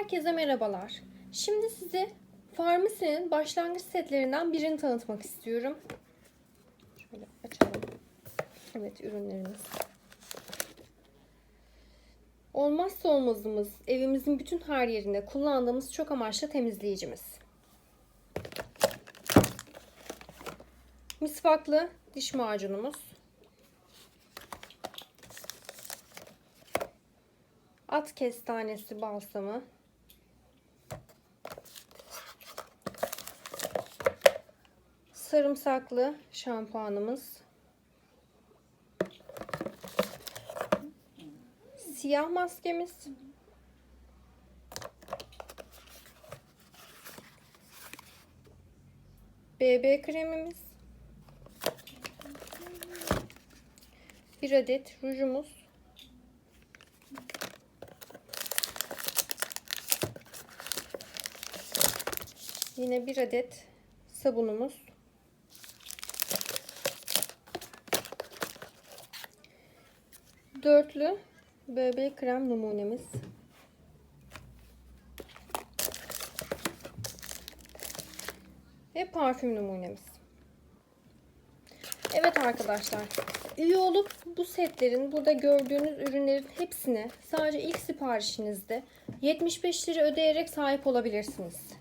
Herkese merhabalar. Şimdi size Farmasi'nin başlangıç setlerinden birini tanıtmak istiyorum. Şöyle açalım. Evet ürünlerimiz. Olmazsa olmazımız evimizin bütün her yerinde kullandığımız çok amaçlı temizleyicimiz. Misvaklı diş macunumuz. At kestanesi balsamı. Sarımsaklı şampuanımız. Siyah maskemiz. BB kremimiz. Bir adet rujumuz. Yine bir adet sabunumuz. Dörtlü BB krem numunemiz. Ve parfüm numunemiz. Evet arkadaşlar. Üye olup bu setlerin burada gördüğünüz ürünlerin hepsine sadece ilk siparişinizde 75 lira ödeyerek sahip olabilirsiniz.